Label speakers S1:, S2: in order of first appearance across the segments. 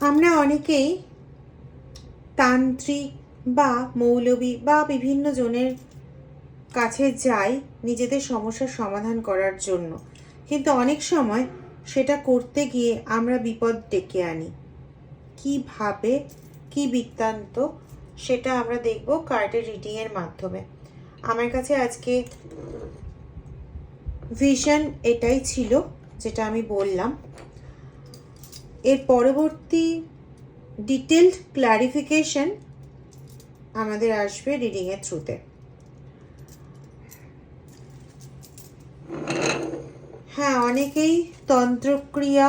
S1: আমরা অনেকেই তান্ত্রিক বা মৌলবী বা বিভিন্ন জনের কাছে যাই নিজেদের সমস্যার সমাধান করার জন্য। কিন্তু অনেক সময় সেটা করতে গিয়ে আমরা বিপদ ডেকে আনি। কীভাবে কি বৃত্তান্ত, সেটা আমরা দেখব কার্ডের রিডিংয়ের মাধ্যমে। আমার কাছে আজকে ভিশন এটাই ছিল, যেটা আমি বললাম। এর পরবর্তী ডিটেলড ক্লারিফিকেশন আমাদের আসবে রিডিংয়ের থ্রুতে হ্যাঁ অনেকেই তন্ত্রক্রিয়া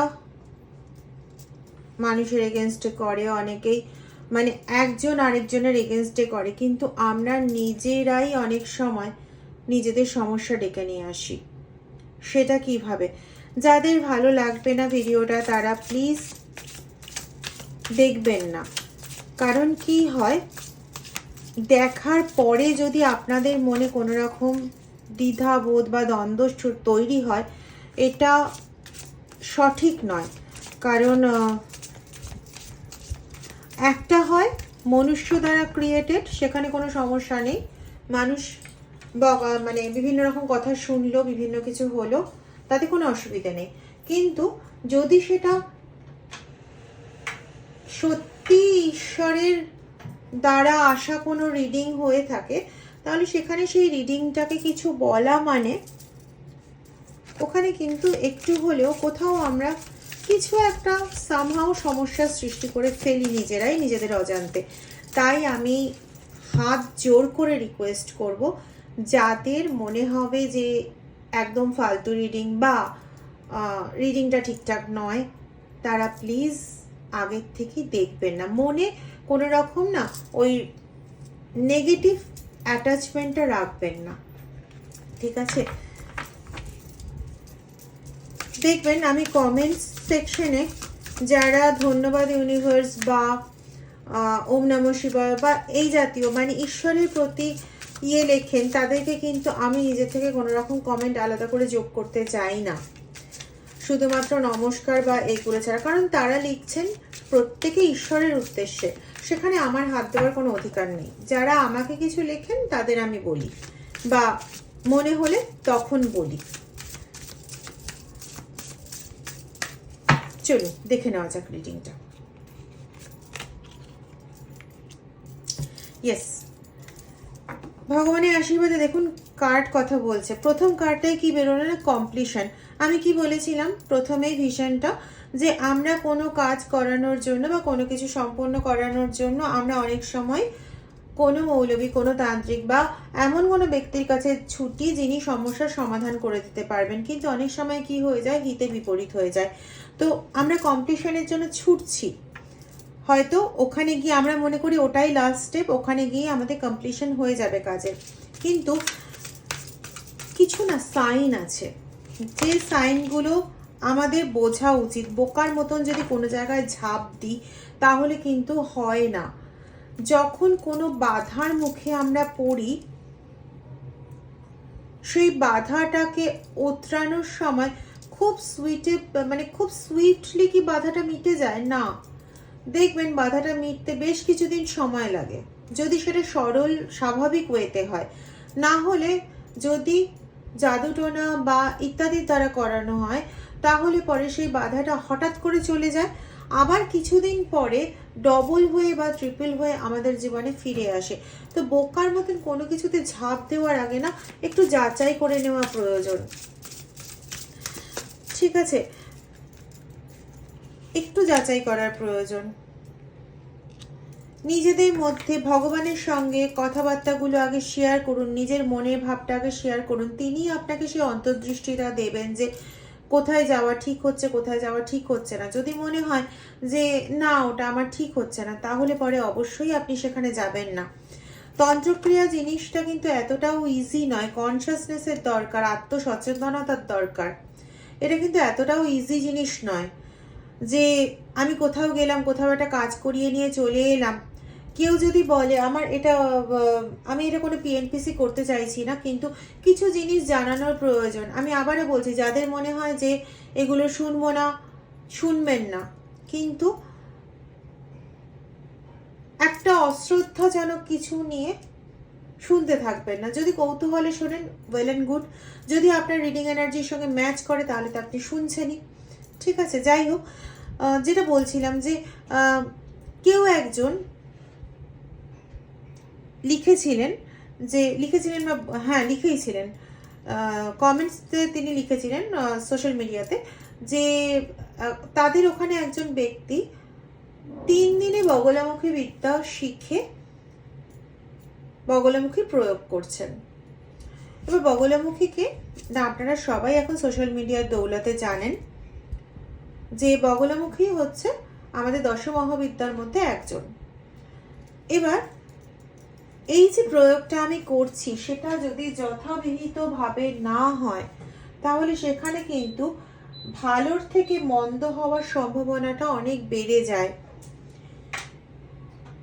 S1: মানুষের এগেনস্টে করে, অনেকেই মানে একজন আরেকজনের এগেনস্টে করে, কিন্তু আমরা নিজেরাই অনেক সময় নিজেদের সমস্যা ডেকে নিয়ে আসি। সেটা কীভাবে? যাদের ভালো লাগবে না ভিডিওটা, তারা প্লিজ দেখবেন না। কারণ কি হয়? দেখার পরে যদি আপনাদের মনে কোনো রকম দ্বিধাবোধ বা দ্বন্দ্ব তৈরি হয়, এটা সঠিক নয়। কারণ একটা হয় মনুষ্য দ্বারা ক্রিয়েটেড সেখানে কোনো সমস্যা নেই। মানুষ মানে বিভিন্ন রকম কথা শুনলো, বিভিন্ন কিছু হলো। তাতে কোনো অসুবিধা নেই। কিন্তু যদি সেটা সত্যি ঈশ্বরের দ্বারা আসা কোনো রিডিং হয়ে থাকে, তাহলে সেখানে সেই রিডিংটাকে কিছু বলা মানে ওখানে কিন্তু একটু হলেও কোথাও আমরা কিছু একটা সামহাও সমস্যার সৃষ্টি করে ফেলি নিজেরাই নিজেদের অজান্তে। তাই আমি হাত জোর করে রিকোয়েস্ট করব, যাদের মনে হবে যে একদম ফালতু রিডিং বা রিডিংটা ঠিকঠাক নয়, তারা প্লিজ আগের থেকেই দেখবেন না। মনে কোনো রকম না ওই নেগেটিভ অ্যাটাচমেন্টটা রাখবেন না। ঠিক আছে? দেখবেন আমি কমেন্টস সেকশনে যারা ধন্যবাদ ইউনিভার্স বা ওম নম শিবায় বা এই জাতীয় মানে ঈশ্বরের প্রতি ইয়ে লেখেন, তাদেরকে কিন্তু আমি নিজে থেকে কোনো রকম কমেন্ট আলাদা করে যোগ করতে চাই না। শুধুমাত্র নমস্কার বা এইগুলো ছাড়া, কারণ তারা লিখছেন প্রত্যেকে ঈশ্বরের উদ্দেশ্যে। সেখানে আমার হাত দেওয়ার কোনো অধিকার নেই। যারা আমাকে কিছু লেখেন, তাদের আমি বলি বা মনে হলে তখন বলি। চলুন, দেখে নেওয়া যাক রিডিংটা ইয়েস ভগবানের আশীর্বাদে দেখুন কার্ড কথা বলছে। প্রথম কার্ডটাই কি বেরোলো না? কমপ্লিশন আমি কি বলেছিলাম? প্রথমেই ভিশনটা যে আমরা কোনো কাজ করানোর জন্য বা কোনো কিছু সম্পন্ন করানোর জন্য আমরা অনেক সময় কোনো মৌলবী, কোনো তান্ত্রিক বা এমন কোনো ব্যক্তির কাছে ছুটি যিনি সমস্যার সমাধান করে দিতে পারবেন। কিন্তু অনেক সময় কি হয়ে যায়? হিতে বিপরীত হয়ে যায়। তো আমরা কম্পিটিশনের জন্য ছুটছি। হয়তো ওখানে গিয়ে আমরা মনে করি ওটাই লাস্ট স্টেপ ওখানে গিয়ে আমাদের কমপ্লিশন হয়ে যাবে কাজের। কিন্তু কিছু না সাইন আছে। যে সাইনগুলো আমাদের বোঝা উচিত, বোকার মতন যদি কোনো জায়গায় ঝাঁপ দিই, তাহলে কিন্তু হয় না। যখন কোনো বাধার মুখে আমরা পড়ি, সেই বাধাটাকে ওতরানোর সময় খুব সুইটে মানে খুব সুইটলি কি বাধাটা মিটে যায়? না। দেখবেন বাধাটা মিটতে বেশ কিছুদিন সময় লাগে। যদি সেটা সরল, স্বাভাবিক ওয়েতে হয়, না হলে যদি জাদুটোনা বা ইত্যাদির দ্বারা করানো হয়, তাহলে পরে সেই বাধাটা হঠাৎ করে চলে যায়। আবার কিছুদিন পরে ডবল হয়ে বা ট্রিপল হয়ে আমাদের জীবনে ফিরে আসে। তো বোকার মতন কোনো কিছুতে ঝাঁপ দেওয়ার আগে না একটু যাচাই করে নেওয়া প্রয়োজন। ঠিক আছে? একটু যাচাই করার প্রয়োজন। নিজেদের মধ্যে ভগবানের সঙ্গে কথাবার্তাগুলো আগে শেয়ার করুন, নিজের মনের ভাবটা আগে শেয়ার করুন। তিনি আপনাকে সেই অন্তর্দৃষ্টিটা দেবেন যে কোথায় যাওয়া ঠিক হচ্ছে, কোথায় যাওয়া ঠিক হচ্ছে না। যদি মনে হয় যে না, ওটা আমার ঠিক হচ্ছে না, তাহলে পরে অবশ্যই আপনি সেখানে যাবেন না। তন্ত্রক্রিয়া জিনিসটা কিন্তু এতটাও ইজি নয় কনসিয়াসনেসের দরকার, আত্মসচেতনতার দরকার। এটা কিন্তু এতটাও ইজি জিনিস নয়। যে আমি কোথাও গেলাম, কোথাও একটা কাজ করিয়ে নিয়ে চলে এলাম। কেউ যদি বলে, আমার এটা আমি এটা কোনো পিএনপিসি করতে চাইছি না, কিন্তু কিছু জিনিস জানানোর প্রয়োজন। আমি আবারও বলছি, যাদের মনে হয় যে এগুলো শুনব না, শুনবেন না। কিন্তু একটা অশ্রদ্ধাজনক কিছু নিয়ে শুনতে থাকবেন না। যদি কৌতূহলে শোনেন ওয়েল অ্যান্ড গুড যদি আপনার রিডিং এনার্জির সঙ্গে ম্যাচ করে, তাহলে তো আপনি শুনছেনই। ঠিক আছে, যাই হোক। যেটা বলছিলাম যে কেউ একজন লিখেছিলেন যে, লিখেছিলেন বা হ্যাঁ লিখেইছিলেন। কমেন্টসতে তিনি লিখেছিলেন সোশ্যাল মিডিয়াতে যে তাদের ওখানে একজন ব্যক্তি তিন দিনে বগলামুখী বিদ্যা শিখে বগলামুখী প্রয়োগ করছেন। এবার বগলামুখীকে না, আপনারা সবাই এখন সোশ্যাল মিডিয়ার দৌলতে জানেন। যে বগলামুখী হচ্ছে আমাদের দশ মহাবিদ্যার মধ্যে একজন। এবার এই যে প্রয়োগটা আমি করছি, সেটা যদি যথাবিহিতভাবে না হয়, তাহলে সেখানে কিন্তু ভালোর থেকে মন্দ হওয়ার সম্ভাবনাটা অনেক বেড়ে যায়।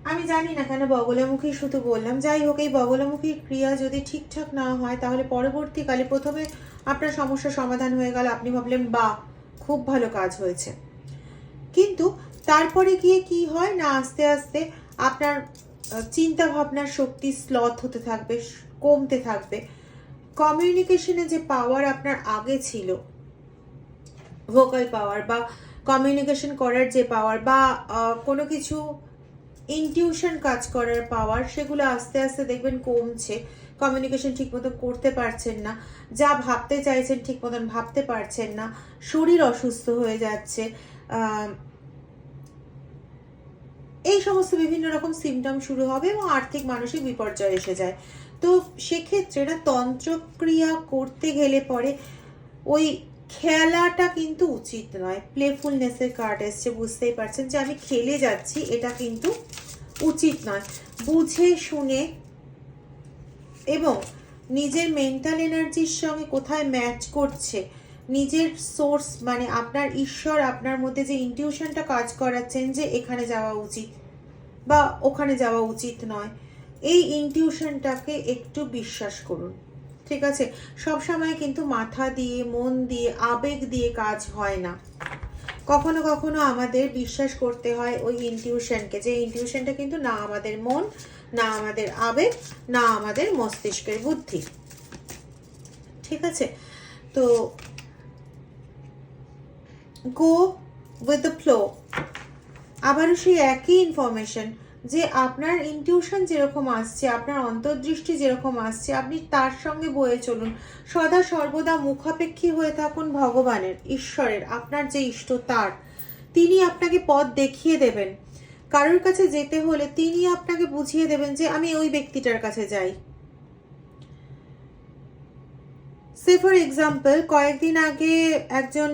S1: আমি জানি না কেন বগলামুখী শুধু বললাম। যাই হোক, এই বগলামুখী ক্রিয়া যদি ঠিকঠাক না হয়, তাহলে পরবর্তীকালে প্রথমে আপনার সমস্যার সমাধান হয়ে গেল। আপনি ভাবলেন বা খুব ভালো কাজ হয়েছে। কিন্তু তারপরে গিয়ে কি হয় না, আস্তে আস্তে আপনার চিন্তা ভাবনার শক্তি স্লথ হতে থাকবে কমতে থাকবে। কমিউনিকেশনে যে পাওয়ার আপনার আগে ছিল ভোকাল পাওয়ার বা কমিউনিকেশন করার যে পাওয়ার বা কোনো কিছু ইনটিউশন কাজ করার পাওয়ার সেগুলো আস্তে আস্তে দেখবেন কমছে। কমিউনিকেশন ঠিক মতো করতে পারছেন না, যা ভাবতে চাইছেন ঠিক মতন ভাবতে পারছেন না, শরীর অসুস্থ হয়ে যাচ্ছে এই সমস্ত বিভিন্ন রকম সিমটম শুরু হবে এবং আর্থিক মানসিক বিপর্যয় এসে যায়। তো সেক্ষেত্রে না, তন্ত্রক্রিয়া করতে গেলে পরে ওই খেলাটা কিন্তু উচিত নয়। প্লেফুলনেসের কার্ড এসছে, বুঝতেই পারছেন যে আমি খেলে যাচ্ছি, এটা কিন্তু উচিত নয়। বুঝে শুনে এবং নিজের মেন্টাল এনার্জির সঙ্গে কোথায় ম্যাচ করছে, নিজের সোর্স মানে আপনার ঈশ্বর আপনার মধ্যে যে ইনটিউশনটা কাজ করাচ্ছেন যে এখানে যাওয়া উচিত বা ওখানে যাওয়া উচিত নয়, এই ইনটিউশনটাকে একটু বিশ্বাস করুন, ঠিক আছে? সব সময় কিন্তু মাথা দিয়ে, মন দিয়ে, আবেগ দিয়ে কাজ হয় না। কখনো কখনো আমাদের বিশ্বাস করতে হয় ওই ইনটিউশনকে যে ইনটিউশনটা কিন্তু না আমাদের মন না আমাদের আবেগ, না আমাদের মস্তিষ্কের বুদ্ধি। ঠিক আছে? তো গো উইথ দ্য ফ্লো আবারও সেই একই ইনফরমেশন যে আপনার ইনটিউশন যেরকম আসছে, আপনার অন্তর্দৃষ্টি যেরকম আসছে, আপনি তার সঙ্গে বয়ে চলুন। সদা সর্বদা মুখাপেক্ষী হয়ে থাকুন ভগবানের, ঈশ্বরের, আপনার যে ইষ্ট তার। তিনি আপনাকে পথ দেখিয়ে দেবেন। কারোর কাছে যেতে হলে তিনি আপনাকে বুঝিয়ে দেবেন যে আমি ওই ব্যক্তিটার কাছে যাই। সে ফর এক্সাম্পল কয়েকদিন আগে একজন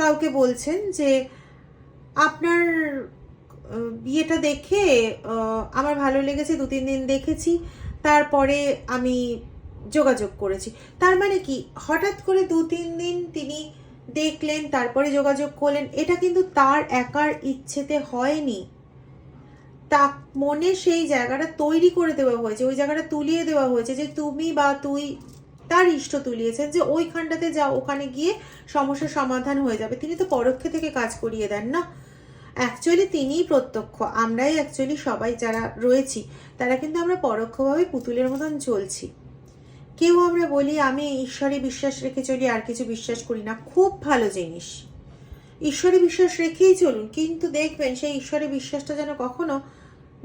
S1: কাউকে বলছেন যে আপনার বিয়েটা দেখে আমার ভালো লেগেছে, দু তিন দিন দেখেছি, তারপরে আমি যোগাযোগ করেছি। তার মানে কি? হঠাৎ করে দু তিন দিন তিনি দেখলেন, তারপরে যোগাযোগ করলেন, এটা কিন্তু তার একার ইচ্ছেতে হয়নি। তা মনে সেই জায়গাটা তৈরি করে দেওয়া হয়েছে, ওই জায়গাটা তুলিয়ে দেওয়া হয়েছে যে তুমি বা তুই তার ইষ্ট তুলিয়েছেন যে ওইখানটাতে যাও ওখানে গিয়ে সমস্যার সমাধান হয়ে যাবে। তিনি তো পরোক্ষে থেকে কাজ করিয়ে দেন না। অ্যাকচুয়ালি তিনিই প্রত্যক্ষ, আমরাই অ্যাকচুয়ালি সবাই যারা রয়েছি, তারা কিন্তু আমরা পরোক্ষভাবে পুতুলের মতন চলছি। কেউ আমরা বলি, আমি ঈশ্বরে বিশ্বাস রেখে চলি, আর কিছু বিশ্বাস করি না। খুব ভালো জিনিস। ঈশ্বরে বিশ্বাস রেখেই চলুন, কিন্তু দেখবেন সেই ঈশ্বরে বিশ্বাসটা যেন কখনো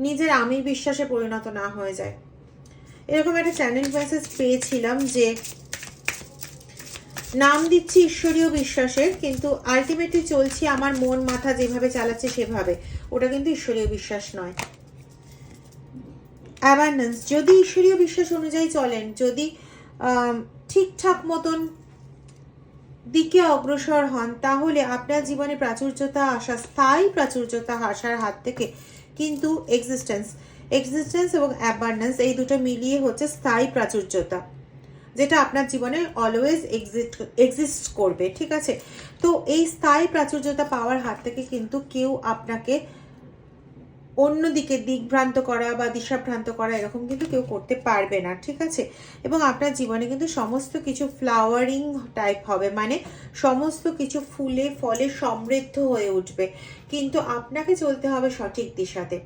S1: নিজের আমি বিশ্বাসে পরিণত না হয়ে যায়। এরকম একটা চ্যানেল মেসেজ পেয়েছিলাম যে নাম দিচ্ছি ঈশ্বরীয় বিশ্বাসের, কিন্তু আলটিমেটলি চলছি আমার মন মাথা যেভাবে চালাচ্ছে সেভাবে। ওটা কিন্তু ঈশ্বরীয় বিশ্বাস নয়। অ্যাবান্ডেন্স যদি ঈশ্বরীয় বিশ্বাস অনুযায়ী চলেন, যদি ঠিকঠাক মতন দিকে অগ্রসর হন, তাহলে আপনার জীবনে প্রাচুর্যতা আসা স্থায়ী প্রাচুর্যতা আসার হাত থেকে কিন্তু এক্সিস্টেন্স এক্সিস্টেন্স এবং অ্যাবান্ডেন্স এই দুটো মিলিয়ে হচ্ছে স্থায়ী প্রাচুর্যতা, যেটা আপনার জীবনে অলওয়েজ এক্সিস্ট করবে, ঠিক আছে? তো এই স্থায়ী প্রাচুর্যতা পাওয়ার হাত থেকে কিন্তু কেউ আপনাকে অন্যদিকে দিকভ্রান্ত করা বা দিশাভ্রান্ত করা এরকম কিন্তু কেউ করতে পারবে না, ঠিক আছে? এবং আপনার জীবনে কিন্তু সমস্ত কিছু ফ্লাওয়ারিং টাইপ হবে মানে সমস্ত কিছু ফুলে, ফলে সমৃদ্ধ হয়ে উঠবে। কিন্তু আপনাকে চলতে হবে সঠিক দিশাতে।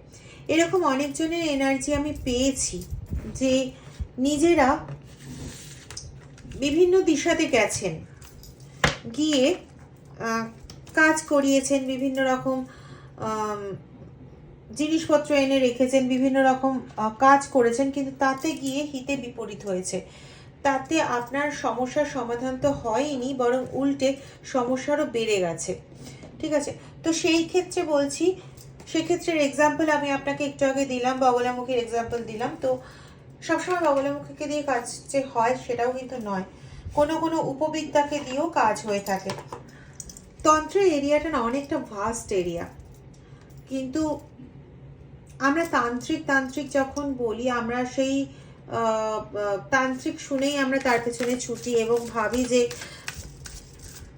S1: এরকম অনেকজনের এনার্জি আমি পেয়েছি যে নিজেরা বিভিন্ন দিশাতে গেছেন। গিয়ে কাজ করিয়েছেন, বিভিন্ন রকম জিনিসপত্র এনে রেখেছেন, বিভিন্ন রকম কাজ করেছেন, কিন্তু তাতে গিয়ে হিতে বিপরীত হয়েছে। তাতে আপনার সমস্যার সমাধান তো হয়নি, বরং উল্টে সমস্যারও বেড়ে গেছে। ঠিক আছে? তো সেই ক্ষেত্রে বলছি সেক্ষেত্রে এক্সাম্পল আমি আপনাকে একটু আগে দিলাম বগলামুখীর এক্সাম্পল দিলাম। তো সবসময় বগলামুখীকে দিয়ে কাজ যে হয় সেটাও কিন্তু নয়। কোনো কোনো উপবিদ্যাকে দিয়েও কাজ হয়ে থাকে। তন্ত্রের এরিয়াটা না অনেকটা ভাস্ট এরিয়া কিন্তু আমরা তান্ত্রিক তান্ত্রিক যখন বলি, আমরা সেই তান্ত্রিক শুনেই আমরা তার পেছনে ছুটি এবং ভাবি যে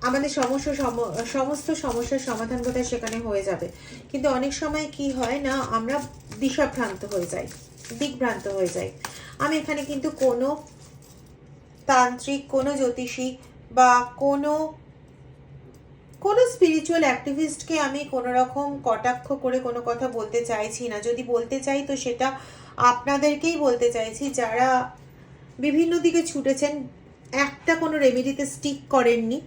S1: আমাদের সমস্যা সম- সমস্ত সমস্যার সমাধান বোধহয় সেখানে হয়ে যাবে। কিন্তু অনেক সময় কি হয় না, আমরা দিশাভ্রান্ত হয়ে যাই, দিকভ্রান্ত হয়ে যাই। আমি এখানে কিন্তু কোনো তান্ত্রিক, কোনো জ্যোতিষী বা কোনো কোনো স্পিরিচুয়াল অ্যাক্টিভিস্টকে আমি কোনো রকম কটাক্ষ করে কোনো কথা বলতে চাইছি না। যদি বলতে চাই তো সেটা আপনাদেরকেই বলতে চাইছি। যারা বিভিন্ন দিকে ছুটেছেন, একটা কোনো রেমেডিতে স্টিক করেননি।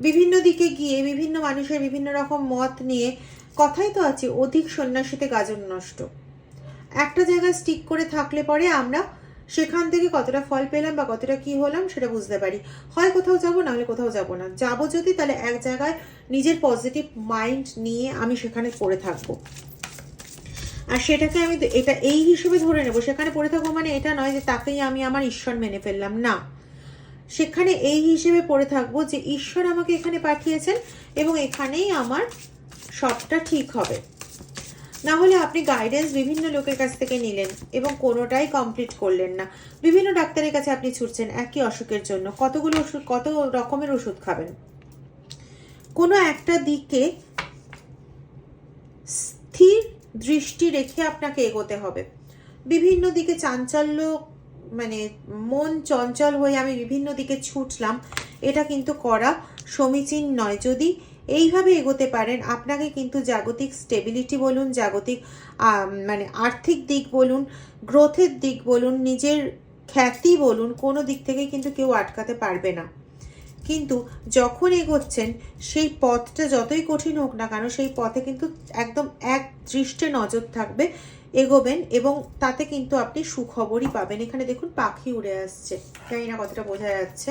S1: বিভিন্ন দিকে গিয়ে বিভিন্ন মানুষের বিভিন্ন রকম মত নিয়ে কথাই তো আছে, অধিক সন্ন্যাসীতে গাজন নষ্ট। একটা জায়গায় স্টিক করে থাকলে পরে আমরা সেখান থেকে কতটা ফল পেলাম বা কতটা কি হলাম সেটা বুঝতে পারি। হয় কোথাও যাব নাহলে কোথাও যাব না। যাব যদি, তাহলে এক জায়গায় নিজের পজিটিভ মাইন্ড নিয়ে আমি সেখানে পড়ে থাকব। আর সেটাকে আমি এটা এই হিসেবে ধরে নেব, সেখানে পড়ে থাকব মানে এটা নয় যে তাকেই আমি আমার ঈশ্বর মেনে ফেললাম, না। সেখানে এই হিসেবে পড়ে থাকব যে ঈশ্বর আমাকে এখানে পাঠিয়েছেন এবং এখানেই আমার সবটা ঠিক হবে। না হলে আপনি গাইডেন্স বিভিন্ন লোকের কাছ থেকে নিলেন এবং কোনোটাই কমপ্লিট করলেন না। বিভিন্ন ডাক্তারের কাছে আপনি ছুটছেন একই অসুখের জন্য। কতগুলো ওষুধ, কত রকমের ওষুধ খাবেন? কোনো একটা দিকে স্থির দৃষ্টি রেখে আপনাকে এগোতে হবে। বিভিন্ন দিকে চাঞ্চল্য মানে মন চঞ্চল হয়ে আমি বিভিন্ন দিকে ছুটলাম, এটা কিন্তু করা সমীচীন নয়। যদি এইভাবে এগোতে পারেন, আপনাকে কিন্তু জাগতিক স্টেবিলিটি বলুন, জাগতিক মানে আর্থিক দিক বলুন গ্রোথের দিক বলুন, নিজের খ্যাতি বলুন, কোনো দিক থেকে কিন্তু কেউ আটকাতে পারবে না। কিন্তু যখন এগোচ্ছেন, সেই পথটা যতই কঠিন হোক না কেন, সেই পথে কিন্তু একদম এক দৃষ্টে নজর থাকবে এগোবেন এবং তাতে কিন্তু আপনি সুখবরই পাবেন। এখানে দেখুন পাখি উড়ে আসছে। জানি না কতটা বোঝা যাচ্ছে।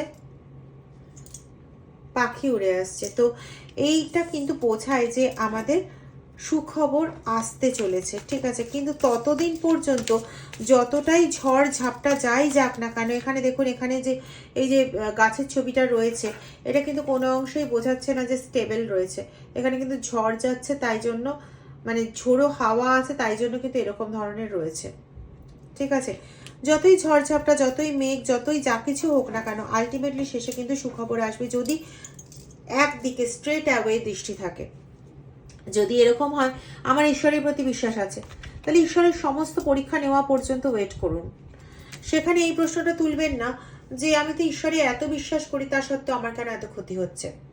S1: পাখি উড়ে আসছে। তো এইটা কিন্তু বোঝায় যে আমাদের সুখবর আসতে চলেছে, ঠিক আছে? কিন্তু ততদিন পর্যন্ত যতটাই ঝড় ঝাপটা যাই যাক না কেন, এখানে দেখুন, এখানে যে এই যে গাছের ছবিটা রয়েছে, এটা কিন্তু কোনো অংশেই বোঝাচ্ছে না যে স্টেবল রয়েছে। এখানে কিন্তু ঝড় যাচ্ছে তাই জন্য মানে ঝোড়ো হাওয়া আছে, তাই জন্য কিন্তু এরকম ধরনের রয়েছে। ঠিক আছে? যতই ঝড়ঝাপটা, যতই মেঘ, যতই যা কিছু হোক না কেন আলটিমেটলি শেষে কিন্তু সুখবর আসবে যদি একদিকে স্ট্রেট অ্যাওয়ে দৃষ্টি থাকে। যদি এরকম হয়, আমার ঈশ্বরের প্রতি বিশ্বাস আছে। তাহলে ঈশ্বরের সমস্ত পরীক্ষা নেওয়া পর্যন্ত ওয়েট করুন। সেখানে এই প্রশ্নটা তুলবেন না যে, আমি তো ঈশ্বরে এত বিশ্বাস করি, তা সত্ত্বেও আমার কেন এত ক্ষতি হচ্ছে?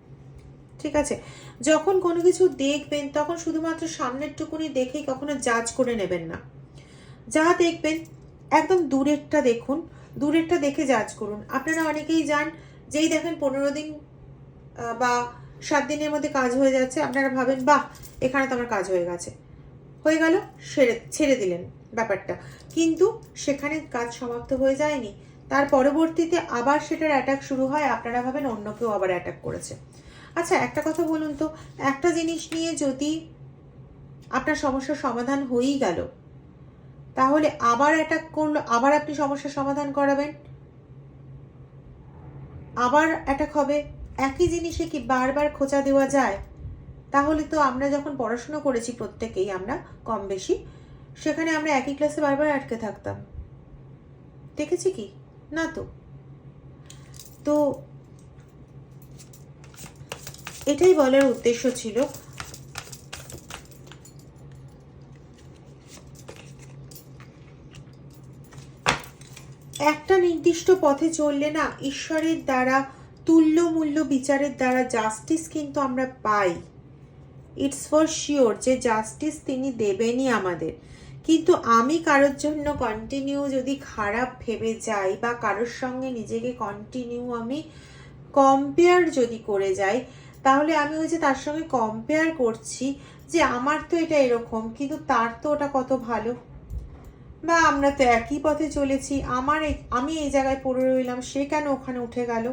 S1: ঠিক আছে? যখন কোনো কিছু দেখবেন, তখন শুধুমাত্র সামনের টুকুনি দেখেই কখনো জাজ করে নেবেন না। যা দেখবেন, একদম দূরেরটা দেখুন, দূরেরটা দেখে জাজ করুন। আপনারা অনেকেই যান, যেই দেখেন পনেরো দিন বা সাত দিনের মধ্যে কাজ হয়ে যাচ্ছে, আপনারা ভাবেন, বাহ, এখানে তো আমার কাজ হয়ে গেছে। হয়ে গেল, সেরে, ছেড়ে দিলেন ব্যাপারটা। কিন্তু সেখানে কাজ সমাপ্ত হয়ে যায়নি। তার পরবর্তীতে আবার সেটার অ্যাটাক শুরু হয়, আপনারা ভাবেন অন্য কেউ আবার অ্যাটাক করেছে। আচ্ছা একটা কথা বলুন তো। একটা জিনিস নিয়ে যদি আপনার সমস্যার সমাধান হয়েই গেল, তাহলে আবার অ্যাটাক করল আবার আপনি সমস্যার সমাধান করাবেন? আবার অ্যাটাক হবে একই জিনিসে কি বারবার খোঁচা দেওয়া যায়? তাহলে তো আমরা যখন পড়াশুনো করেছি প্রত্যেকেই, আমরা কম বেশি, সেখানে আমরা একই ক্লাসে বারবার আটকে থাকতাম। দেখেছি কি? না তো। তো এটাই বলার উদ্দেশ্য ছিল। একটা নির্দিষ্ট পথে চললে না ঈশ্বরের দ্বারা তুল্য মূল্য বিচারের দ্বারা জাস্টিস কিন্তু আমরা পাই। ইটস ফর শিওর যে জাস্টিস তিনি দেবেনই আমাদের। কিন্তু আমি কারোর জন্য কন্টিনিউ যদি খারাপ ভেবে যাই বা কারোর সঙ্গে নিজেকে কন্টিনিউ আমি কম্পেয়ার যদি করে যাই তাহলে আমি ওই যে তার সঙ্গে কম্পেয়ার করছি যে আমার তো এটা এরকম, কিন্তু তার তো ওটা কত ভালো? বা আমরা তো একই পথে চলেছি, আমার আমি এই জায়গায় পড়ে রইলাম, সে কেন ওখানে উঠে গেল?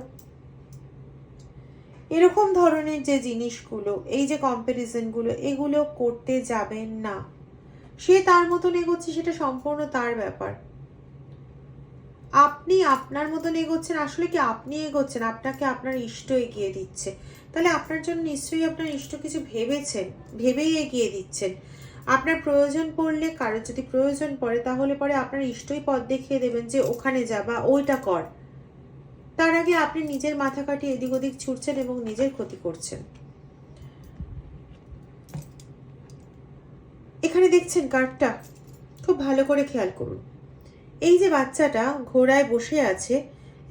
S1: এরকম ধরনের যে জিনিসগুলো, এই যে কম্প্যারিজনগুলো এগুলো করতে যাবেন না। সে তার মতন এগোচ্ছে, সেটা সম্পূর্ণ তার ব্যাপার। আপনি আপনার মতন এগোচ্ছেন, আসলে কি আপনি এগোচ্ছেন? আপনাকে আপনার ইষ্ট এগিয়ে দিচ্ছে। তাহলে আপনার জন্য নিশ্চয়ই আপনার ইষ্ট কিছু ভেবেছেন, ভেবেই এগিয়ে দিচ্ছেন। আপনার প্রয়োজন পড়লে, কারোর যদি প্রয়োজন পড়ে, তাহলে পরে আপনার ইষ্টই পথ দেখিয়ে দেবেন যে ওখানে যা বা ওইটা কর। তার আগে আপনি নিজের মাথা কাটিয়ে এদিক ওদিক ছুটছেন এবং নিজের ক্ষতি করছেন। এখানে দেখছেন কার্ডটা খুব ভালো করে খেয়াল করুন। এই যে বাচ্চাটা ঘোড়ায় বসে আছে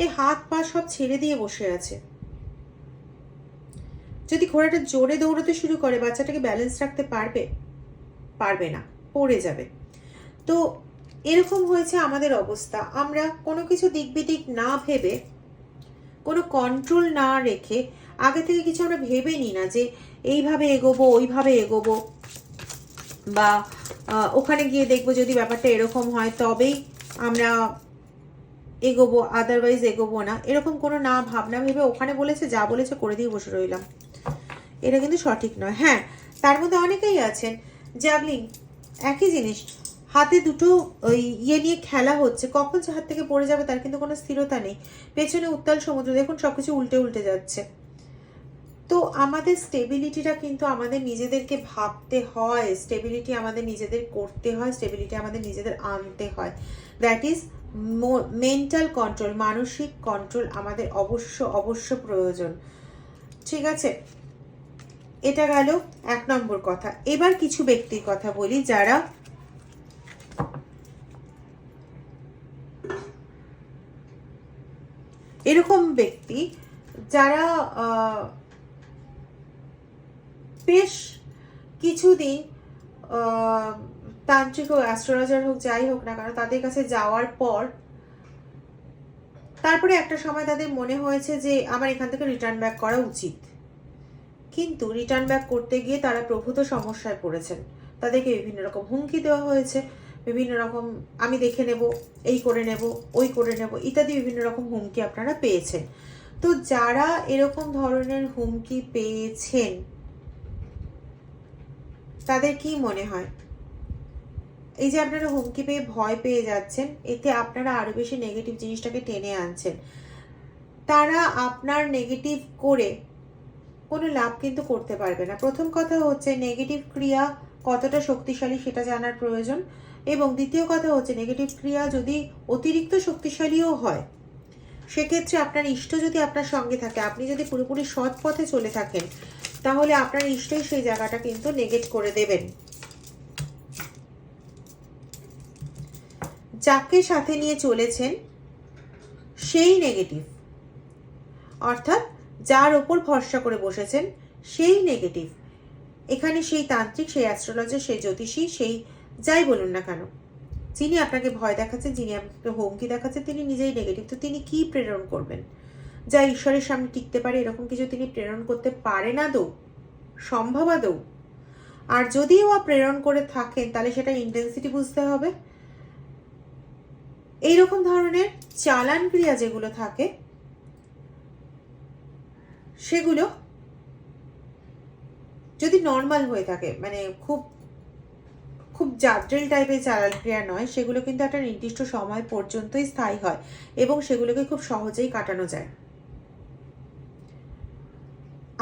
S1: এই হাত পা সব ছেড়ে দিয়ে বসে আছে। যদি ঘোড়াটা জোরে দৌড়তে শুরু করে, বাচ্চাটাকে ব্যালেন্স রাখতে পারবে পারবে না, পড়ে যাবে। তো এরকম হয়েছে আমাদের অবস্থা। আমরা কোনো কিছু দিক বিদিক না ভেবে, কোনো কন্ট্রোল না রেখে, আগে থেকে কিছু আমরা ভেবে নিই না যে এইভাবে এগোবো, ওইভাবে এগোবো। বা ওখানে গিয়ে দেখব যদি ব্যাপারটা এরকম হয়, তবেই আমরা এগোবো আদারওয়াইজ এগোবো না। এরকম কোনো না ভাবনা ভেবে ওখানে বলেছে, যা বলেছে করে দিয়ে বসে রইলাম। এটা কিন্তু সঠিক নয়। হ্যাঁ তার মধ্যে অনেকেই আছেন জ্যাভলিং একই জিনিস, হাতে দুটো ওই ইয়ে নিয়ে খেলা হচ্ছে, কখন যে হাত থেকে পড়ে যাবে তার কিন্তু কোনো স্থিরতা নেই। পেছনে উত্তাল সমুদ্র, দেখুন সব কিছু উল্টে উল্টে যাচ্ছে। তো আমাদের স্টেবিলিটিটা কিন্তু আমাদের নিজেদেরকে ভাবতে হয় স্টেবিলিটি আমাদের নিজেদের করতে হয় স্টেবিলিটি আমাদের নিজেদের আনতে হয়। দ্যাট ইজ মেন্টাল কন্ট্রোল মানসিক কন্ট্রোল আমাদের অবশ্য অবশ্য প্রয়োজন। ঠিক আছে? এটা গেল এক নম্বর কথা। এবার কিছু ব্যক্তির কথা বলি যারা এরকম ব্যক্তি যারা বেশ কিছুদিন তান্ত্রিক হোক, অ্যাস্ট্রোলজার হোক, যাই হোক না কেন, তাদের কাছে যাওয়ার পর তারপরে একটা সময় তাদের মনে হয়েছে যে আমার এখান থেকে রিটার্ন ব্যাক করা উচিত। কিন্তু রিটার্ন ব্যাক করতে গিয়ে তারা প্রভূত সমস্যায় পড়েছেন। তাদেরকে বিভিন্ন রকম হুমকি দেওয়া হয়েছে, বিভিন্ন রকম আমি দেখে নেব, এই করে নেব, ওই করে নেব ইত্যাদি বিভিন্ন রকম হুমকি আপনারা পেয়েছেন। তো যারা এরকম ধরনের হুমকি পেয়েছেন, তাদের কি মনে হয়? এই যে আপনারা হুমকি পেয়ে ভয় পেয়ে যাচ্ছেন, এতে আপনারা আরও বেশি নেগেটিভ জিনিসটাকে টেনে আনছেন। তারা আপনার নেগেটিভ করে কোনো লাভ কিন্তু করতে পারবে না। প্রথম কথা হচ্ছে নেগেটিভ ক্রিয়া কতটা শক্তিশালী সেটা জানার প্রয়োজন এবং দ্বিতীয় কথা হচ্ছে নেগেটিভ ক্রিয়া যদি অতিরিক্ত শক্তিশালীও হয়, সেক্ষেত্রে আপনার ইষ্ট যদি আপনার সঙ্গে থাকে, আপনি যদি পুরোপুরি সৎ পথে চলে থাকেন, তাহলে আপনার ইষ্টই সেই জায়গাটা কিন্তু নেগেট করে দেবেন। যাকে সাথে নিয়ে চলেছেন, সেই নেগেটিভ অর্থাৎ যার ওপর ভরসা করে বসেছেন সেই নেগেটিভ এখানে সেই তান্ত্রিক, সেই অ্যাস্ট্রোলজার সেই জ্যোতিষী, সেই যাই বলুন না কেন, যিনি আপনাকে ভয় দেখাচ্ছেন, যিনি আপনাকে হুমকি দেখাচ্ছেন, তিনি নিজেই নেগেটিভ তো তিনি কি প্রেরণ করবেন? যা ঈশ্বরের সামনে টিকতে পারে, এরকম কিছু তিনি প্রেরণ করতে পারেন আদৌ সম্ভব আদৌ আর যদিও বা প্রেরণ করে থাকেন, তাহলে সেটা ইন্টেন্সিটি বুঝতে হবে। এইরকম ধরনের চালান ক্রিয়া যেগুলো থাকে সেগুলো যদি নর্মাল হয়ে থাকে মানে খুব খুব জাদ্রেল টাইপের চালান ক্রিয়া নয়, সেগুলো কিন্তু একটা নির্দিষ্ট সময় পর্যন্তই স্থায়ী হয় এবং সেগুলোকে খুব সহজেই কাটানো যায়।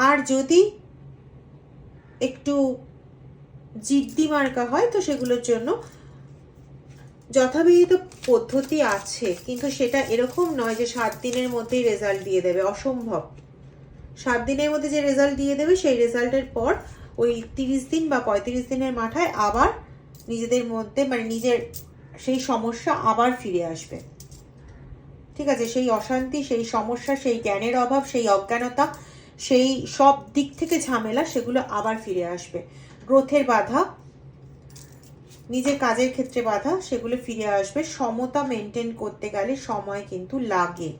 S1: আর যদি একটু জিদ্দি মার্কা হয়, তো সেগুলোর জন্য যথাবিহিত পদ্ধতি আছে, কিন্তু সেটা এরকম নয় যে সাত দিনের মধ্যেই রেজাল্ট দিয়ে দেবে, অসম্ভব। সাত দিনের মধ্যে যে রেজাল্ট দিয়ে দেবে, সেই রেজাল্টের পর ওই তিরিশ দিন বা পঁয়ত্রিশ দিনের মাথায় আবার নিজেদের মধ্যে মানে নিজের সেই সমস্যা আবার ফিরে আসবে। ঠিক আছে? সেই অশান্তি, সেই সমস্যা, সেই জ্ঞানের অভাব, সেই অজ্ঞানতা, সেই সব দিক থেকে ঝামেলা, সেগুলো আবার ফিরে আসবে। গ্রোথের বাধা, নিজের কাজের ক্ষেত্রে বাধা, সেগুলো ফিরে আসবে। সমতা মেনটেন করতে গেলে সময় কিন্তু লাগে।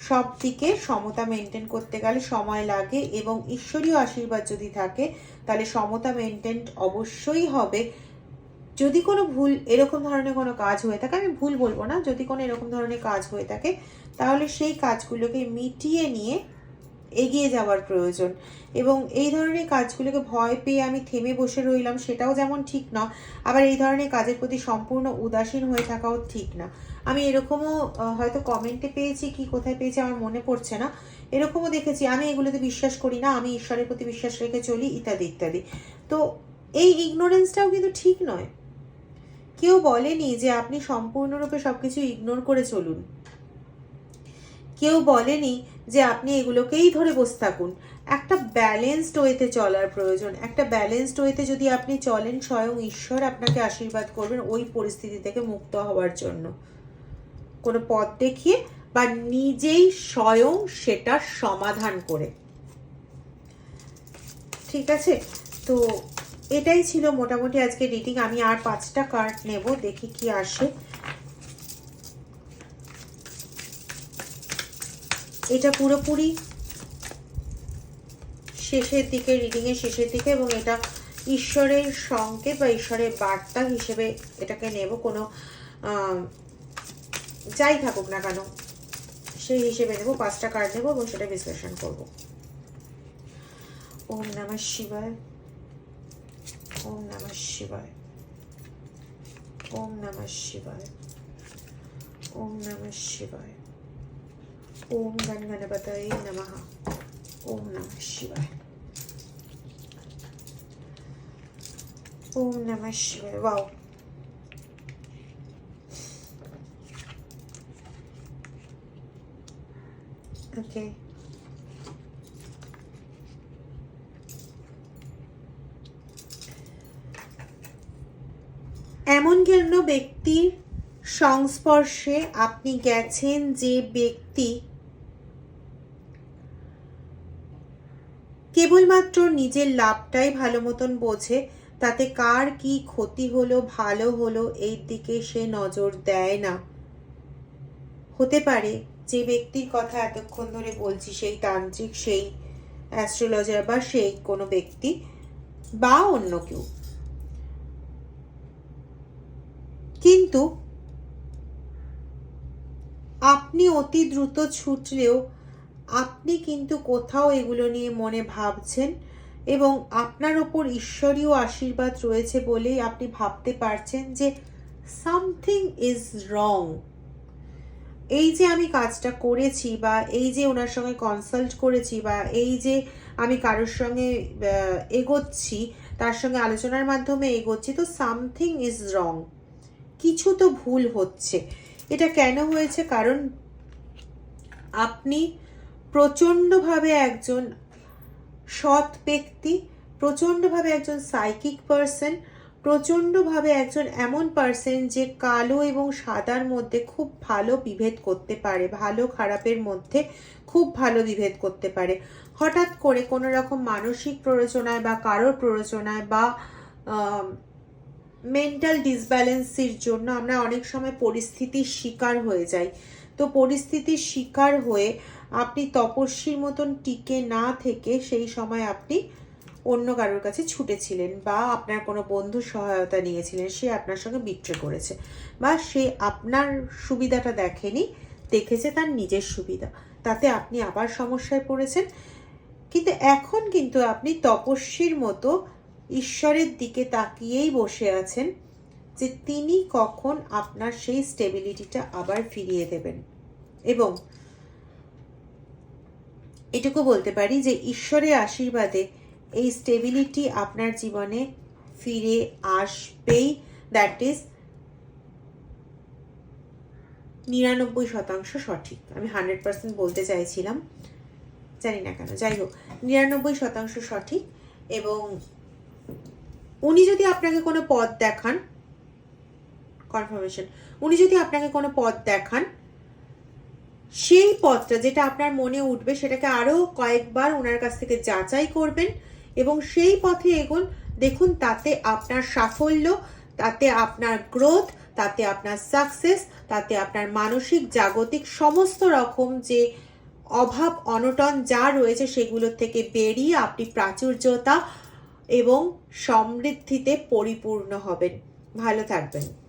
S1: সব দিকে সমতা মেনটেন করতে গেলে সময় লাগে এবং ঈশ্বরীয় আশীর্বাদ যদি থাকে, তাহলে সমতা মেনটেন অবশ্যই হবে। যদি কোনো ভুল, এরকম ধরনের কোনো কাজ হয়ে থাকে, আমি ভুল বলব না, যদি কোনো এরকম ধরনের কাজ হয়ে থাকে, তাহলে সেই কাজগুলোকে মিটিয়ে নিয়ে এগিয়ে যাওয়ার প্রয়োজন। এবং এই ধরনের কাজগুলোকে ভয় পেয়ে আমি থেমে বসে রইলাম, সেটাও যেমন ঠিক না। আবার এই ধরনের কাজের প্রতি সম্পূর্ণ উদাসীন হয়ে থাকাও ঠিক না। আমি এরকমও হয়তো কমেন্টে পেয়েছি, কি কোথায় পেয়েছি আমার মনে পড়ছে না। এরকমও দেখেছি, আমি এগুলোতে বিশ্বাস করি না, আমি ঈশ্বরের প্রতি বিশ্বাস রেখে চলি, ইত্যাদি ইত্যাদি। তো এই ইগনোরেন্সটাও কিন্তু ঠিক নয়। কেউ বলেনি যে আপনি সম্পূর্ণরূপে সবকিছু ইগনোর করে চলুন। কেউ বলেনি যে আপনি এগুলোকেই ধরে বসে থাকুন। একটা ব্যালেন্সড ওয়েতে চলার প্রয়োজন। একটা ব্যালেন্সড ওয়েতে যদি আপনি চলেন, স্বয়ং ঈশ্বর আপনাকে আশীর্বাদ করবেন ওই পরিস্থিতি থেকে মুক্ত হওয়ার জন্য। কোনো পথ দেখিয়ে বা নিজেই স্বয়ং সেটা সমাধান করে। ঠিক আছে? তো এটাই ছিল মোটামুটি আজকে রিডিং আমি আর পাঁচটা কার্ড নেব, দেখি কি আসে। এটা পুরোপুরি শেষের দিকে রিডিং এর শেষের দিকে এবং এটা ঈশ্বরের সংকেত বা ঈশ্বরের বার্তা হিসেবে এটাকে নেব কোনো যাই থাকুক না কেন, সেই হিসেবে নেব, পাঁচটা কার্ড নেব এবং সেটা বিশ্লেষণ করব। ওম নমঃ শিবায়, ওম নমঃ শিবায়, ওম নমঃ শিবায়, ওম নমঃ শিবায়। ওম গণ গণপতয়ে নমঃ। ওম নমঃ শিবায়। ওম নমঃ শিবায়। ওয়াও। ওকে। এমন কেন ব্যক্তির সংস্পর্শে আপনি গেছেন যে ব্যক্তি কেবলমাত্র নিজের লাভটাই ভালো মতন বোঝে, তাতে কার কি ক্ষতি হলো, ভালো হলো এই দিকে সে নজর দেয় না। হতে পারে যে ব্যক্তির কথা এতক্ষণ ধরে বলছি, সেই তান্ত্রিক, সেই অ্যাস্ট্রোলজার বা সেই কোনো ব্যক্তি বা অন্য কেউ। কিন্তু আপনি অতি দ্রুত ছুটলেও আপনি কিন্তু কোথাও এগুলো নিয়ে মনে ভাবছেন এবং আপনার ওপর ঈশ্বরীয় আশীর্বাদ রয়েছে বলেই আপনি ভাবতে পারছেন যে সামথিং ইজ রং। এই যে আমি কাজটা করেছি বা এই যে ওনার সঙ্গে কনসাল্ট করেছি বা এই যে আমি কারোর সঙ্গে এগোচ্ছি, তার সঙ্গে আলোচনার মাধ্যমে এগোচ্ছি, তো সামথিং ইজ রং। কিছু তো ভুল হচ্ছে। এটা কেন হয়েছে? কারণ আপনি প্রচণ্ডভাবে একজন সৎ ব্যক্তি, প্রচণ্ডভাবে একজন সাইকিক পার্সন প্রচণ্ডভাবে একজন এমন পার্সন যে কালো এবং সাদার মধ্যে খুব ভালো বিভেদ করতে পারে, ভালো খারাপের মধ্যে খুব ভালো বিভেদ করতে পারে। হঠাৎ করে কোনো রকম মানসিক প্ররোচনায় বা কারোর প্ররোচনায় বা মেন্টাল ডিসব্যালেন্সির জন্য আমরা অনেক সময় পরিস্থিতির শিকার হয়ে যাই। তো পরিস্থিতির শিকার হয়ে আপনি তপস্বীর মতন টিকে না থেকে সেই সময় আপনি অন্য কারোর কাছে ছুটেছিলেন বা আপনার কোনো বন্ধু সহায়তা নিয়েছিলেন, সে আপনার সঙ্গে বিট্রে করেছে বা সে আপনার সুবিধাটা দেখেনি, দেখেছে তার নিজের সুবিধা। তাতে আপনি আবার সমস্যায় পড়েছেন। কিন্তু এখন কিন্তু আপনি তপস্বীর মতো ঈশ্বরের দিকে তাকিয়েই বসে আছেন যে তিনি কখন আপনার সেই স্টেবিলিটিটা আবার ফিরিয়ে দেবেন। এবং এটুকু বলতে পারি যে ঈশ্বরের আশীর্বাদে এই স্টেবিলিটি আপনার জীবনে ফিরে আসবেই। দ্যাট ইজ নিরানব্বই শতাংশ সঠিক। আমি হান্ড্রেড পার্সেন্ট বলতে চাইছিলাম। জানি না কেন। যাই হোক, নিরানব্বই শতাংশ সঠিক এবং উনি যদি আপনাকে কোনো পথ দেখান কনফার্মেশন উনি যদি আপনাকে কোনো পথ দেখান সেই পথটা যেটা আপনার মনে উঠবে সেটাকে আরও কয়েকবার ওনার কাছ থেকে যাচাই করবেন এবং সেই পথে এগোন। দেখুন, তাতে আপনার সাফল্য, তাতে আপনার গ্রোথ তাতে আপনার সাকসেস তাতে আপনার মানসিক, জাগতিক সমস্ত রকম যে অভাব, অনটন যা রয়েছে সেগুলোর থেকে বেরিয়ে আপনি প্রাচুর্যতা এবং সমৃদ্ধিতে পরিপূর্ণ হবেন। ভালো থাকবেন।